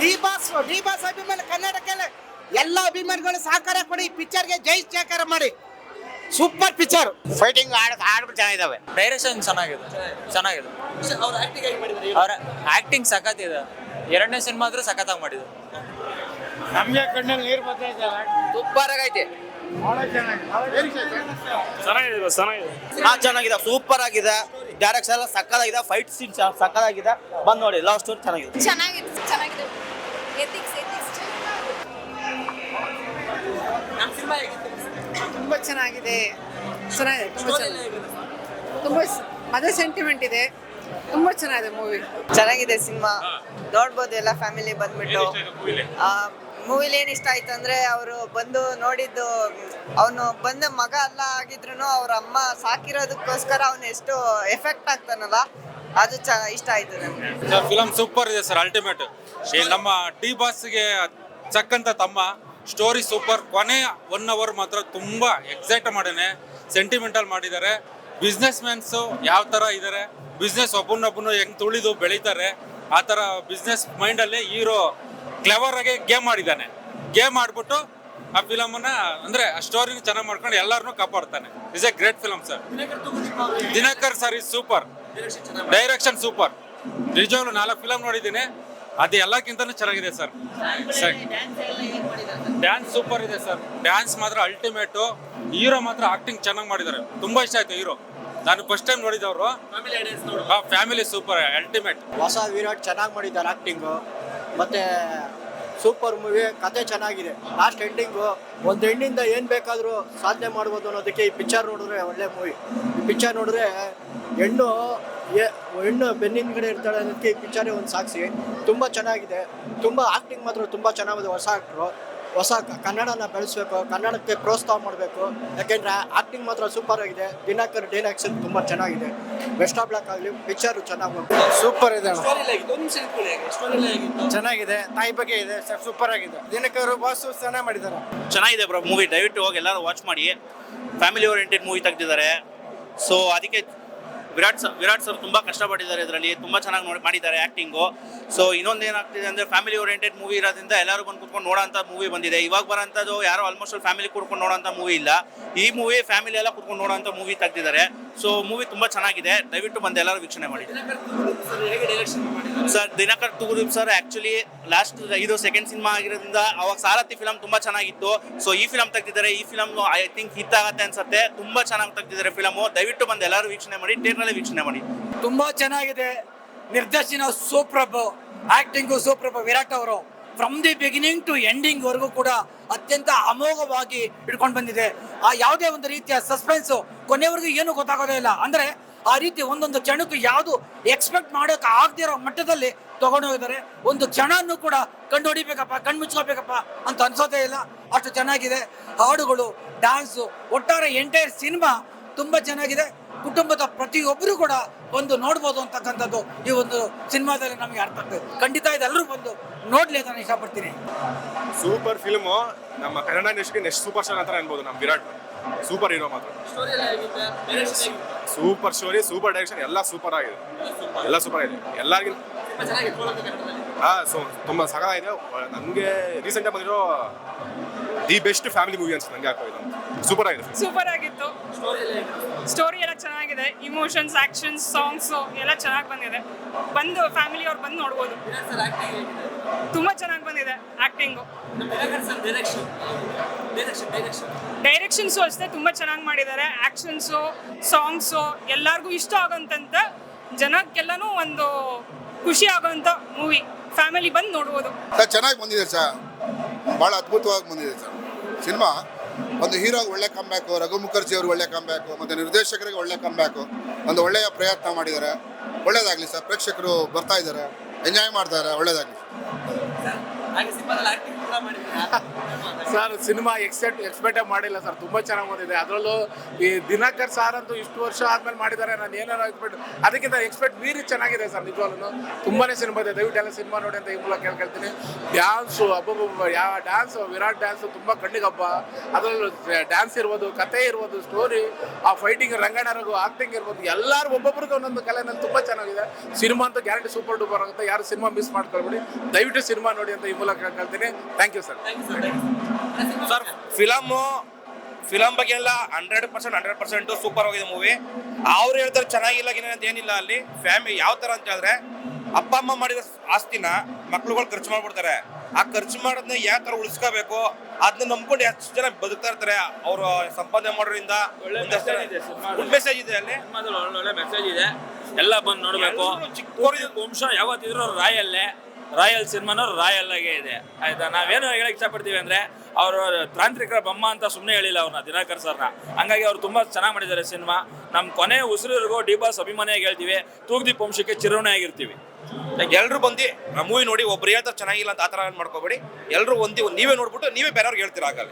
D boss D boss ಅಭಿಮಾನಿ ಕನ್ನಡಕ್ಕೆಲ್ಲ ಎಲ್ಲ ಅಭಿಮಾನಿಗಳು ಸಹಕಾರ ಕೊಡಿ ಈ ಪಿಕ್ಚರ್ಗೆ ಜೈ ಸಹಕಾರ ಮಾಡಿ. ಸೂಪರ್ ಪಿಕ್ಚರ್ ಫೈಟಿಂಗ್ ಹಾಡು ಹಾಡುಗಳು ಚೆನ್ನಾಗಿದ್ದಾವೆ. ಡೈರೆಕ್ಷನ್ ಚೆನ್ನಾಗಿದೆ ಚೆನ್ನಾಗಿದೆ. ಅವ್ರ ಆಕ್ಟಿಂಗ್ ಸಖತ್ ಇದೆ. ಎರಡನೇ ಸಿನಿಮಾ ಆದ್ರೂ ಸಖತ್ತಾಗಿ ಮಾಡಿದ್ರು. ನಮಗೆ ಕಣ್ಣಲ್ಲಿ ನೀರು ಬರ್ತಾ ಸೂಪರ್ ಆಗೈತೆ ಚೆನ್ನಾಗಿದೆ. ಚೆನ್ನಾಗಿದೆ. ಹಾ ಚೆನ್ನಾಗಿದೆ. ಸೂಪರ್ ಆಗಿದೆ. ಡೈರೆಕ್ಷನ್ ಎಲ್ಲ ಸಕ್ಕದಾಗಿದೆ ಫೈಟ್ ಸೀನ್ ಸಕ್ಕದಾಗಿದೆ ಬಂದ್ ನೋಡಿ ಲವ್ ಸ್ಟೋರಿ ಚೆನ್ನಾಗಿದೆ. ಚೆನ್ನಾಗಿದೆ ಚೆನ್ನಾಗಿದೆ. ಎಥಿಕ್ಸ್ ಎಥಿಕ್ಸ್ ತುಂಬ ಚೆನ್ನಾಗಿದೆ. ಚೆನ್ನಾಗಿದೆ ತುಂಬ ಚೆನ್ನಾಗಿದೆ. ತುಂಬ ಅದೇ ಸೆಂಟಿಮೆಂಟ್ ಇದೆ. ತುಂಬ ಚೆನ್ನಾಗಿದೆ ಮೂವಿ ಚೆನ್ನಾಗಿದೆ ಸಿನಿಮಾ ನೋಡ್ಬೋದು ಎಲ್ಲ ಫ್ಯಾಮಿಲಿ ಬಂದ್ಬಿಟ್ಟು. ಮೂವಿಲಿ ಏನು ಇಷ್ಟ ಆಯ್ತು ಅಂದ್ರೆ ಅವರು ಬಂದು ನೋಡಿದ್ದು ಅವನು ಬಂದ ಮಗ ಅಲ್ಲ ಆಗಿದ್ರು ಅವ್ರ ಅಮ್ಮ ಸಾಕಿರೋದಕ್ಕೋಸ್ಕರ ಅವನು ಎಷ್ಟು ಎಫೆಕ್ಟ್ ಆಗ್ತಾನಲ್ಲ ಅದು ಚ ಇಷ್ಟ ಆಯ್ತು ನಮ್ಗೆ. ಫಿಲಮ್ ಸೂಪರ್ ಇದೆ ಸರ್ ಅಲ್ಟಿಮೇಟ್ ಈ ನಮ್ಮ ಡಿ ಬಾಸ್ಗೆ ಚಕ್ಕಂತ ತಮ್ಮ ಸ್ಟೋರಿ ಸೂಪರ್ ಕೊನೆ ಒನ್ ಅವರ್ ಮಾತ್ರ ತುಂಬಾ ಎಕ್ಸೈಟ್ ಮಾಡೇನೆ ಸೆಂಟಿಮೆಂಟಲ್ ಮಾಡಿದ್ದಾರೆ. ಬಿಸ್ನೆಸ್ ಮ್ಯಾನ್ಸು ಯಾವ ಥರ ಇದ್ದಾರೆ ಬಿಸ್ನೆಸ್ ಒಬ್ಬನೊಬ್ಬನು ಹೆಂಗ್ ತುಳಿದು ಬೆಳೀತಾರೆ ಆ ಥರ ಬಿಸ್ನೆಸ್ ಮೈಂಡಲ್ಲಿ ಹೀರೋ ಕ್ಲೆವರ್ ಆಗಿ ಗೇಮ್ ಮಾಡಿದ್ದಾನೆ. ಗೇಮ್ ಆಡ್ಬಿಟ್ಟು ಆ ಫಿಲಮನ್ನ ಅಂದ್ರೆ ಆ ಸ್ಟೋರಿನ ಚೆನ್ನಾಗಿ ಮಾಡ್ಕೊಂಡು ಎಲ್ಲರನ್ನೂ ಕಾಪಾಡ್ತಾನೆ. Is a great film sir Dinakar sir is super direction super. ನಿಜವಾಗ್ಲೂ ನಾಲ್ಕು ಫಿಲಮ್ ನೋಡಿದ್ದೀನಿ. ಅದು ಎಲ್ಲಕ್ಕಿಂತ ಚೆನ್ನಾಗಿದೆ ಸರ್. ಡ್ಯಾನ್ಸ್ ಸೂಪರ್ ಇದೆ ಸರ್. ಡ್ಯಾನ್ಸ್ ಮಾತ್ರ ಅಲ್ಟಿಮೇಟು ಹೀರೋ ಮಾತ್ರ ಆಕ್ಟಿಂಗ್ ಚೆನ್ನಾಗಿ ಮಾಡಿದ್ದಾರೆ. ತುಂಬಾ ಇಷ್ಟ ಆಯ್ತು ಹೀರೋ ನಾನು ಫಸ್ಟ್ ಟೈಮ್ ನೋಡಿದವರು. ಫ್ಯಾಮಿಲಿ ಸೂಪರ್ ಅಲ್ಟಿಮೇಟ್ ಹೊಸ ವಿರಾಟ್ ಚೆನ್ನಾಗಿ ಮಾಡಿದ್ದಾರೆ ಆಕ್ಟಿಂಗು ಮತ್ತೆ ಸೂಪರ್ ಮೂವಿ, ಕತೆ ಚೆನ್ನಾಗಿದೆ. ಲಾಸ್ಟ್ ಎಂಡಿಂಗು ಒಂದು ಹೆಣ್ಣಿಂದ ಏನು ಬೇಕಾದರೂ ಸಾಧನೆ ಮಾಡ್ಬೋದು ಅನ್ನೋದಕ್ಕೆ ಈ ಪಿಕ್ಚರ್ ನೋಡಿದ್ರೆ ಒಳ್ಳೆ ಮೂವಿ. ಈ ಪಿಕ್ಚರ್ ನೋಡಿದ್ರೆ ಹೆಣ್ಣು ಹೆಣ್ಣು ಬೆನ್ನಿನ ಕಡೆ ಇರ್ತಾಳೆ ಅನ್ನೋದಕ್ಕೆ ಈ ಪಿಕ್ಚರೇ ಒಂದು ಸಾಕ್ಷಿ ತುಂಬ ಚೆನ್ನಾಗಿದೆ. ತುಂಬ ಆಕ್ಟಿಂಗ್ ಮಾತ್ರ ತುಂಬ ಚೆನ್ನಾಗಿದೆ ಹೊಸ ಆಕ್ಟ್ರು ಹೊಸ ಕನ್ನಡನ ಬೆಳೆಸಬೇಕು ಕನ್ನಡಕ್ಕೆ ಪ್ರೋತ್ಸಾಹ ಮಾಡಬೇಕು. ಯಾಕೆಂದರೆ ಆಕ್ಟಿಂಗ್ ಮಾತ್ರ ಸೂಪರ್ ಆಗಿದೆ. ದಿನಾಕರ್ ಆ್ಯಕ್ಷನ್ ತುಂಬ ಚೆನ್ನಾಗಿದೆ. ಬೆಸ್ಟ್ ಆಫ್ ಲಕ್ ಆಗಲಿ ಪಿಕ್ಚರು ಚೆನ್ನಾಗಿ ಸೂಪರ್ ಇದೆ ಚೆನ್ನಾಗಿದೆ. ತಾಯಿ ಬಗ್ಗೆ ಇದೆ. ಸೂಪರ್ ಆಗಿದೆ. ದಿನಕರು ಬಾಸು ಚೆನ್ನಾಗಿ ಮಾಡಿದ್ದಾರೆ ಚೆನ್ನಾಗಿದೆ ಬ್ರೋ ಮೂವಿ ದಯವಿಟ್ಟು ಹೋಗಿ ಎಲ್ಲರೂ ವಾಚ್ ಮಾಡಿ. ಫ್ಯಾಮಿಲಿ ಓರಿಯೆಂಟೆಡ್ ಮೂವಿ ತೆಗೆದಿದ್ದಾರೆ. ಸೊ ಅದಕ್ಕೆ ವಿರಾಟ್ ಸರ್ ವಿರಾಟ್ ಸರ್ ತುಂಬ ಕಷ್ಟಪಟ್ಟಿದ್ದಾರೆ ಇದರಲ್ಲಿ, ತುಂಬ ಚೆನ್ನಾಗಿ ನೋಡಿ ಮಾಡಿದ್ದಾರೆ ಆ್ಯಕ್ಟಿಂಗು ಸೊ ಇನ್ನೊಂದು ಏನಾಗ್ತಿದೆ ಅಂದರೆ ಫ್ಯಾಮಿಲಿ ಓರಿಯೆಂಟೆಡ್ ಮೂವಿ ಇರೋದ್ರಿಂದ ಎಲ್ಲರೂ ಬಂದು ಕೂತ್ಕೊಂಡು ನೋಡೋಂಥ ಮೂವಿ ಬಂದಿದೆ. ಇವಾಗ ಬರೋಂಥದ್ದು ಯಾರೋ ಆಲ್ಮೋಸ್ಟ್ ಫ್ಯಾಮಿಲಿ ಕೂತ್ಕೊಂಡು ನೋಡೋಂಥ ಮೂವಿ ಇಲ್ಲ. ಈ ಮೂವಿ ಫ್ಯಾಮಿಲಿ ಎಲ್ಲ ಕೂತ್ಕೊಂಡು ನೋಡೋಂಥ ಮೂವಿ ತೆಗ್ದಿದ್ದಾರೆ. ಸೊ ಮೂವಿ ತುಂಬ ಚೆನ್ನಾಗಿದೆ. ದಯವಿಟ್ಟು ಬಂದು ಎಲ್ಲರೂ ವೀಕ್ಷಣೆ ಮಾಡಿ. Sir Dinakar Thoogudeepa sir actually last ಇದು ಸೆಕೆಂಡ್ ಸಿನಿಮಾ ಆಗಿರೋದ್ರಿಂದ ಅವಾಗ ಸಾರಥಿ ಫಿಲಮ್ ತುಂಬಾ ಚೆನ್ನಾಗಿತ್ತು. ಸೊ ಈ ಫಿಲಮ್ ತೆಗ್ದಿದ್ದಾರೆ. ಈ ಫಿಲಮ್ ಐ ಥಿಂಕ್ ಹಿತ್ ಆಗುತ್ತೆ ಅನ್ಸುತ್ತೆ. ತುಂಬ ಚೆನ್ನಾಗಿ ತೆಗ್ದಿದ್ದಾರೆ ಫಿಲಮು ದಯವಿಟ್ಟು ಬಂದು ಎಲ್ಲರೂ ವೀಕ್ಷಣೆ ಮಾಡಿ ಟೇರ್ನಲ್ಲಿ ವೀಕ್ಷಣೆ ಮಾಡಿ. ತುಂಬ ಚೆನ್ನಾಗಿದೆ. ನಿರ್ದೇಶನ ಸೂಪ್ರಭು ಆಕ್ಟಿಂಗು ಸೂಪ್ರಭು ವಿರಾಟ್ ಅವರು. From the beginning to ending ವರೆಗೂ ಕೂಡ ಅತ್ಯಂತ ಅಮೋಘವಾಗಿ ಇಟ್ಕೊಂಡು ಬಂದಿದೆ. ಆ ಯಾವುದೇ ಒಂದು ರೀತಿಯ ಸಸ್ಪೆನ್ಸ್ ಕೊನೆವರೆಗೂ ಏನು ಗೊತ್ತಾಗೋದೇ ಇಲ್ಲ. ಅಂದ್ರೆ ಆ ರೀತಿ ಒಂದೊಂದು ಕ್ಷಣಕ್ಕೂ ಯಾವುದು ಎಕ್ಸ್ಪೆಕ್ಟ್ ಮಾಡೋಕೆ ಆಗದೇ ಇರೋ ಮಟ್ಟದಲ್ಲಿ ತಗೊಂಡೋಗಿದ್ದಾರೆ ಒಂದು ಕ್ಷಣನೂ ಕೂಡ ಕಣ್ಣು ಹೊಡಿಬೇಕಪ್ಪ, ಕಣ್ಣು ಮುಚ್ಕೋಬೇಕಪ್ಪ ಅಂತ ಅನ್ಸೋದೇ ಇಲ್ಲ. ಅಷ್ಟು ಚೆನ್ನಾಗಿದೆ. ಹಾಡುಗಳು ಡ್ಯಾನ್ಸು ಒಟ್ಟಾರೆ ಎಂಟೈರ್ ಸಿನಿಮಾ ತುಂಬಾ ಚೆನ್ನಾಗಿದೆ. ಕುಟುಂಬದ ಪ್ರತಿಯೊಬ್ಬರು ಕೂಡ ಒಂದು ನೋಡ್ಬೋದು ಅಂತಕ್ಕಂಥದ್ದು ಈ ಒಂದು ಸಿನಿಮಾದಲ್ಲಿ ನಮಗೆ ಅರ್ಥ ಆಗ್ತದೆ. ಖಂಡಿತ ಇದೆಲ್ಲರೂ ಬಂದು ನೋಡ್ಲಿ ಅಂತ ನಾನು ಇಷ್ಟಪಡ್ತೀನಿ. ಸೂಪರ್ ಫಿಲ್ಮು ನಮ್ಮ ಕನ್ನಡ ಇಂಡಸ್ಟ್ರಿಗೆ ನೆಕ್ಸ್ಟ್ ಸೂಪರ್ ಸ್ಟಾರ್ ಅಂತ ಅನ್ಬೋದು ನಮ್ಮ ವಿರಾಟ್. ಸೂಪರ್ ಹೀರೋ ಮಾತ್ರ. ಸೂಪರ್ ಸ್ಟೋರಿ ಸೂಪರ್ ಡೈರೆಕ್ಷನ್ ಎಲ್ಲ ಸೂಪರ್ ಆಗಿದೆ. ಎಲ್ಲ ಸೂಪರ್ ಆಗಿದೆ. ಎಲ್ಲರಿಗೂ ಹಾ ಸೊ ತುಂಬ ಸಗದಾಗಿದೆ ನನಗೆ ರೀಸೆಂಟಾಗಿ ಬಂದಿರೋ ದಿ ಬೆಸ್ಟ್ ಫ್ಯಾಮಿಲಿ ಮೂವಿ ಅನ್ಸುತ್ತೆ ನಂಗೆ ಯಾಕೋ ಇದು ಸೂಪರ್ ಆಗಿದೆ. ಸೂಪರ್ ಆಗಿತ್ತು. ಸ್ಟೋರಿ ಎಲ್ಲ ಚೆನ್ನಾಗಿದೆ. ಇಮೋಷನ್ಸ್ ಆಕ್ಷನ್ಸ್ ಸಾಂಗ್ಸ್ ಎಲ್ಲ ಚೆನ್ನಾಗಿ ಬಂದಿದೆ. ಬಂದು ಫ್ಯಾಮಿಲಿ ಅವ್ರು ಬಂದು ನೋಡ್ಬೋದು. ತುಂಬಾ ಚೆನ್ನಾಗಿ ಬಂದಿದೆ ಆಕ್ಟಿಂಗು ಡೈರೆಕ್ಷನ್ಸು ಅಷ್ಟೇ ತುಂಬಾ ಚೆನ್ನಾಗಿ ಮಾಡಿದ್ದಾರೆ. ಆಕ್ಷನ್ಸು ಸಾಂಗ್ಸು ಎಲ್ಲರಿಗೂ ಇಷ್ಟ ಆಗೋಂತ ಜನಕ್ಕೆಲ್ಲನೂ ಒಂದು ಖುಷಿ ಆಗೋಂಥ ಮೂವಿ. ಫ್ಯಾಮಿಲಿ ಬಂದು ನೋಡ್ಬೋದು. ಸರ್ ಚೆನ್ನಾಗಿ ಬಂದಿದೆ ಸರ್. ಭಾಳ ಅದ್ಭುತವಾಗಿ ಬಂದಿದೆ ಸರ್. ಸಿನಿಮಾ, ಒಂದು ಹೀರೋಗೆ ಒಳ್ಳೆ ಕಮ್ಬ್ಯಾಕು ರಘು ಮುಖರ್ಜಿ ಅವರು ಒಳ್ಳೆ ಕಮ್ಬ್ಯಾಕು ಮತ್ತು ನಿರ್ದೇಶಕರಿಗೆ ಒಳ್ಳೆ ಕಮ್ಬ್ಯಾಕು ಒಂದು ಒಳ್ಳೆಯ ಪ್ರಯತ್ನ ಮಾಡಿದ್ದಾರೆ. ಒಳ್ಳೇದಾಗಲಿ ಸರ್, ಪ್ರೇಕ್ಷಕರು ಬರ್ತಾ ಇದ್ದಾರೆ. ಎಂಜಾಯ್ ಮಾಡ್ತಾರೆ ಒಳ್ಳೇದಾಗಲಿ. ಸರ್, ಸಿನಿಮಾ ಎಕ್ಸೆಪ್ಟ್ ಎಕ್ಸ್ಪೆಕ್ಟೇ ಮಾಡಿಲ್ಲ ಸರ್. ತುಂಬಾ ಚೆನ್ನಾಗಿ ಬಂದಿದೆ ಅದರಲ್ಲೂ ಈ ದಿನಕರ್ ಸಾರ್ ಅಂತೂ ಇಷ್ಟು ವರ್ಷ ಆದ್ಮೇಲೆ ಮಾಡಿದ್ದಾರೆ. ನಾನು ಏನಾರು ಎಕ್ಸ್ಪೆಕ್ಟ್ ಅದಕ್ಕಿಂತ ಎಕ್ಸ್ಪೆಕ್ಟ್ ಮೀರಿ ಚೆನ್ನಾಗಿದೆ ಸರ್, ನಿಜವಾಗ್ಲೂ. ತುಂಬಾನೇ ಸಿನಿಮಾ ಇದೆ. ದಯವಿಟ್ಟು ಎಲ್ಲ ಸಿನಿಮಾ ನೋಡಿ ಅಂತ ಈ ಮೂಲಕ ಕೇಳ್ಕೊಳ್ತೀನಿ ಡ್ಯಾನ್ಸು ಅಬ್ಬಬ್ಬ ಯಾವ ಡ್ಯಾನ್ಸ್, ವಿರಾಟ್ ಡ್ಯಾನ್ಸ್ ತುಂಬಾ ಕಣ್ಣಿಗೆ ಹಬ್ಬ. ಅದರಲ್ಲೂ ಡ್ಯಾನ್ಸ್ ಇರ್ಬೋದು ಕತೆ ಇರ್ಬೋದು ಸ್ಟೋರಿ ಆ ಫೈಟಿಂಗ್ ರಂಗಣ್ಣರಿಗೂ ಆಕ್ಟಿಂಗ್ ಇರ್ಬೋದು, ಎಲ್ಲರೂ ಒಬ್ಬೊಬ್ರಿಗೆ ಒಂದೊಂದು ಕಲೆನಲ್ಲಿ ತುಂಬಾ ಚೆನ್ನಾಗಿದೆ. ಸಿನಿಮಾ ಅಂತೂ ಗ್ಯಾರಂಟಿ ಸೂಪರ್ ಡೂಪರ್ ಆಗುತ್ತೆ. ಯಾರು ಸಿನಿಮಾ ಮಿಸ್ ಮಾಡ್ಕೊಳ್ಬೇಡಿ. ದಯವಿಟ್ಟು ಸಿನಿಮಾ ನೋಡಿ ಅಂತ ಈ ಮೂಲಕ ಕೇಳ್ಕೊಳ್ತೀನಿ thank you sir sir film film ಬಗ್ಗೆ ಎಲ್ಲ hundred percent hundred percent super ಆಗಿದೆ ಮೂವಿ ಅವ್ರು ಹೇಳ್ತಾರೆ ಚೆನ್ನಾಗಿಲ್ಲ ಗಿನ ಅಂತ ಏನಿಲ್ಲ ಅಲ್ಲಿ. ಫ್ಯಾಮಿಲಿ ಯಾವ ಥರ ಅಂತ ಹೇಳಿದ್ರೆ ಅಪ್ಪ ಅಮ್ಮ ಮಾಡಿದ ಆಸ್ತಿನ ಮಕ್ಳುಗಳು ಖರ್ಚು ಮಾಡ್ಬಿಡ್ತಾರೆ. ಆ ಖರ್ಚು ಮಾಡೋದನ್ನ ಯಾವ ಥರ ಉಳಿಸ್ಕೋಬೇಕು ಅದನ್ನ ನಂಬ್ಕೊಂಡು ಎಷ್ಟು ಜನ ಬದುಕ್ತಾ ಇರ್ತಾರೆ ಅವರು ಸಂಪಾದನೆ ಮಾಡೋದ್ರಿಂದ. ಗುಡ್ ಮೆಸೇಜ್ ಇದೆ ಅಲ್ಲಿ. ಒಳ್ಳೊಳ್ಳೆ ಮೆಸೇಜ್ ಇದೆ. ಎಲ್ಲ ಬಂದು ನೋಡಬೇಕು. ಚಿಕ್ಕ ವಂಶ ಯಾವತ್ತಿದ್ರು ರಾಯಲ್ಲೇ. ರಾಯಲ್ ಸಿನಿಮಾನು ರಾಯಲ್ ಆಗೇ ಇದೆ. ಆಯ್ತಾ? ನಾವೇನು ಹೇಳಕ್ ಇಷ್ಟಪಡ್ತೀವಿ ಅಂದ್ರೆ ಅವರು ತಾಂತ್ರಿಕರ ಬೊಮ್ಮ ಅಂತ ಸುಮ್ಮನೆ ಹೇಳಿಲ್ಲ ಅವ್ರನ್ನ ದಿನಾಕರ್ ಸರ್ನ. ಹಂಗಾಗಿ ಅವ್ರು ತುಂಬಾ ಚೆನ್ನಾಗಿ ಮಾಡಿದ್ದಾರೆ ಸಿನಿಮಾ. ನಮ್ಮ ಕೊನೆ ಉಸಿರಿಗೂ ಡಿ ಬಾಸ್ ಅಭಿಮಾನಿಯಾಗಿ ಹೇಳ್ತೀವಿ ತೂಗ್ದೀಪ್ ವಂಶಕ್ಕೆ ಚಿರವಣೆ ಆಗಿರ್ತೀವಿ. ಎಲ್ಲರೂ ಬಂದು ಮೂವಿ ನೋಡಿ, ಒಬ್ರು ಹೇಳ್ತಾರೆ ಚೆನ್ನಾಗಿಲ್ಲ ಅಂತ ಆ ಥರ ಮಾಡ್ಕೋಬೇಡಿ. ಎಲ್ಲರೂ ಒಂದಿ ನೀವೇ ನೋಡ್ಬಿಟ್ಟು ನೀವೇ ಬೇರೆಯವ್ರಿಗೆ ಹೇಳ್ತೀರಾ ಆಗಲ್ಲ